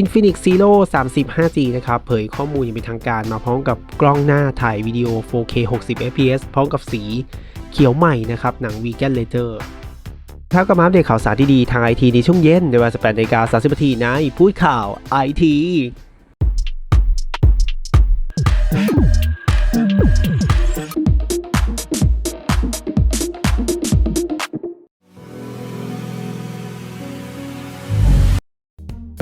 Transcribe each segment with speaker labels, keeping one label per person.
Speaker 1: Infinix Zero 30 5G นะครับ เผยข้อมูลอย่างเป็นทางการมาพร้อมกับกล้องหน้าถ่ายวิดีโอ 4K 60 fps พร้อมกับสีเขียวใหม่นะครับ หนัง Vegan Leather ถ้าก็มาอัปเดตข่าวสารที่ดีทางไอทีในช่วงเย็นในเวลา18นาฬิกา30นาทีในพูดข่าวไอที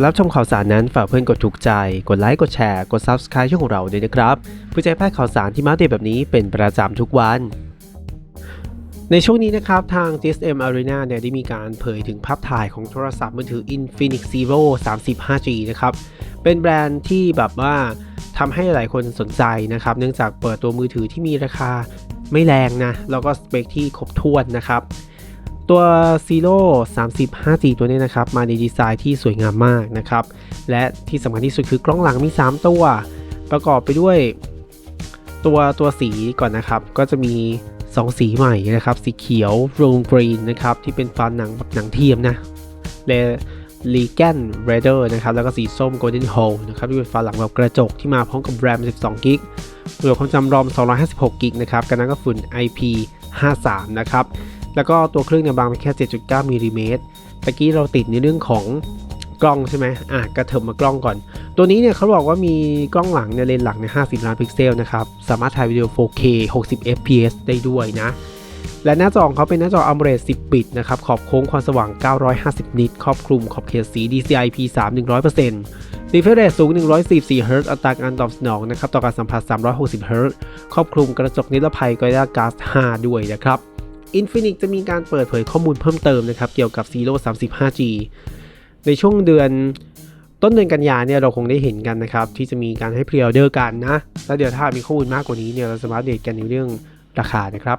Speaker 1: รับชมข่าวสารนั้นฝากเพื่อนกดถูกใจ กดไลค์ กดแชร์ กด Subscribe ช่องของเราด้วยนะครับเพื่อจะให้พลาดข่าวสารที่มาเดตแบบนี้เป็นประจำทุกวัน ในช่วงนี้นะครับทาง GSM Arena เนี่ยได้มีการเผยถึงภาพถ่ายของโทรศัพท์มือถือ Infinix Zero 35G นะครับ เป็นแบรนด์ที่แบบว่าทำให้หลายคนสนใจนะครับ เนื่องจากเปิดตัวมือถือที่มีราคาไม่แรงนะ แล้วก็สเปคที่ครบถ้วนนะครับ ตัว Zero 30 5G ตัวนี้นะครับ มาในดีไซน์ที่สวยงามมากนะครับ และที่สำคัญที่สุดคือกล้องหลังมี 3 ตัว ประกอบไปด้วยตัวตัวสีก่อนนะครับ ก็จะมี 2 สีใหม่นะครับ สีเขียว r o n green นะครับ ที่เป็นฟ้าหนังแบบหนังเทียมนะและ Legan Raider นะครับ แล้วก็สีส้ม Golden Hole นะครับที่เป็นฟ้าหลังแบบกระจกที่มาพร้อมกับ RAM 12 g b รวมความจำรอม 256 g b นะครับ กันนั้นก็ฝุ่น IP53 นะครับ แล้วก็ตัวเครื่องเนี่ยบางไปแค่ 7.9มิลลิเมตรตะกี้เราติดในเรื่องของกล้องใช่ไหมอะกระเถิบมากล้องก่อน ตัวนี้เนี่ยเขาบอกว่ามีกล้องหลังเนี่ยเลนส์หลังใน50 ล้านพิกเซลนะครับ สามารถถ่ายวิดีโอ 4K 60 fps ได้ด้วยนะ และหน้าจอของเขาเป็นหน้าจอ AMOLED 10บิตนะครับ ขอบโค้งความสว่าง 950 นิต ครอบคลุมขอบเขตสี DCI P3 100% refresh rate สูง 144 Hz อัตราการตอบสนองนะครับ ต่อการสัมผัส 360 Hz ครอบคลุมกระจกนิรภัย Gorilla Glass 5 ด้วยนะครับ Infinix จะมีการเปิดเผยข้อมูลเพิ่มเติมนะครับ เกี่ยวกับ Zero 35G ในช่วงเดือนต้นเดือนกันยาเนี่ยเราคงได้เห็นกันนะครับ ที่จะมีการให้พรีออเดอร์กันนะ แล้วเดี๋ยวถ้ามีข้อมูลมากกว่านี้เนี่ยเราจะมารถเดตกันในเรื่องราคานะครับ